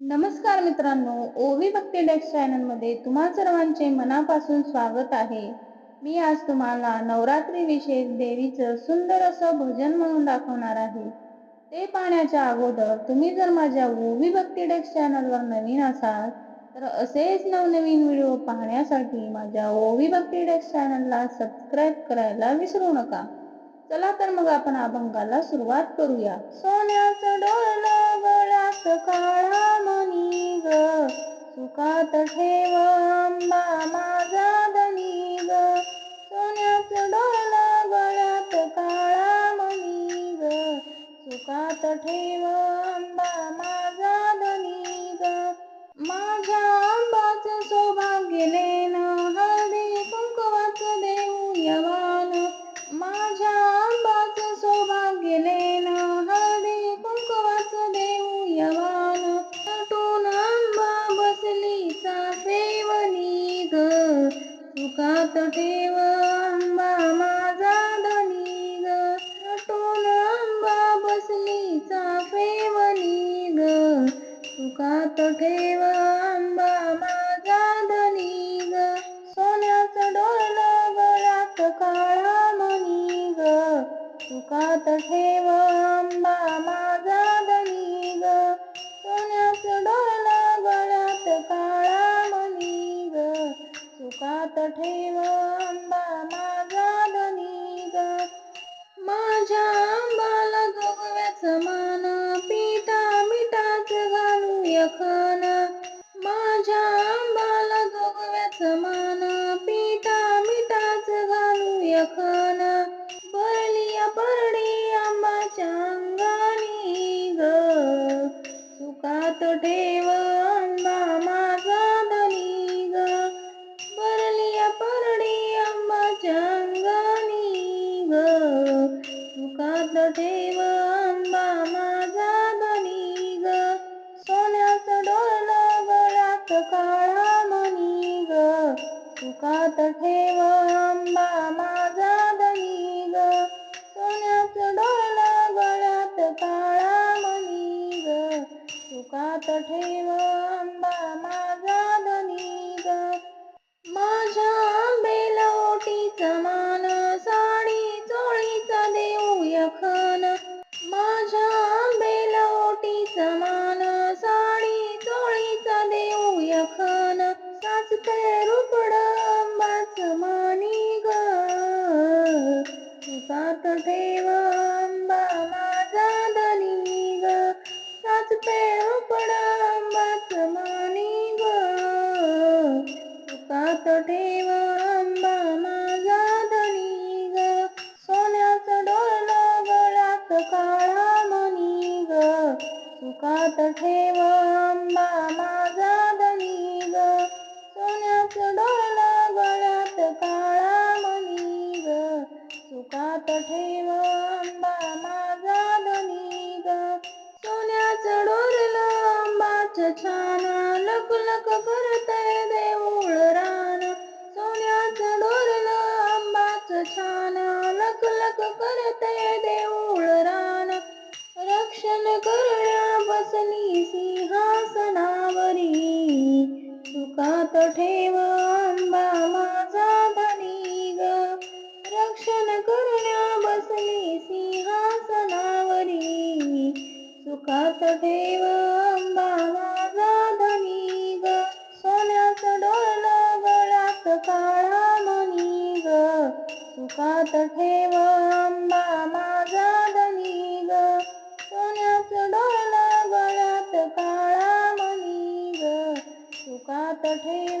नमस्कार मित्रांनो ओवी भक्ती डेक्स चॅनलमध्ये तुम्हा सर्वांचे मनापासून स्वागत आहे. मी आज तुम्हाला नवरात्री विशेष देवीचं सुंदर असं भजन म्हणून दाखवणार आहे. ते पाहण्याच्या अगोदर तुम्ही जर माझ्या ओवी भक्ती डेक्स चॅनलवर नवीन असाल तर असेच नवनवीन व्हिडिओ पाहण्यासाठी माझ्या ओवी भक्ती डेक्स चॅनलला सबस्क्राईब करायला विसरू नका. चला तर मग आपण अभंगाला सुरुवात करूया. सोन्याचं डोल गळ्यात काळा मनी ग. सुखात ठेव आंबा माझा धनी ग. सोन्याचं डोल गळ्यात काळा मनी ग. सुखात ठेव आंबा माझा सुखात ठेव आंबा माझा धनी ग. नटून आंबा बसली चाफेवनी ग. सुखात ठेव आंबा माझा धनी ग. सोन्याचं डोळलं गळ्यात काळा मनी ग. सुखात ठेव आंबा सुखात सुखात ठेव आंबा माझा दही ग सोन्याचं डोळलं गळ्यात काळा मणी ग सुखात ठेव सुखात ठेव माझा धनी ग साचते रुपड आंबाच मानी ग सुखात ठेव आंबा माझा धनी ग सोन्याचं डोल गळ्यात काळा मनी ग सुखात ठेव आंबा करण्या बसली सिंहासनावरी. सुखात ठेव आंबा माझा धनी ग रक्षण करण्या बसली सिंहासनावरी. सुखात ठेव आंबा माझा धनी ग सोन्याचं डोल गळ्यात काळा मनी ग सुखात ठेव आंबा माझा धनी काळा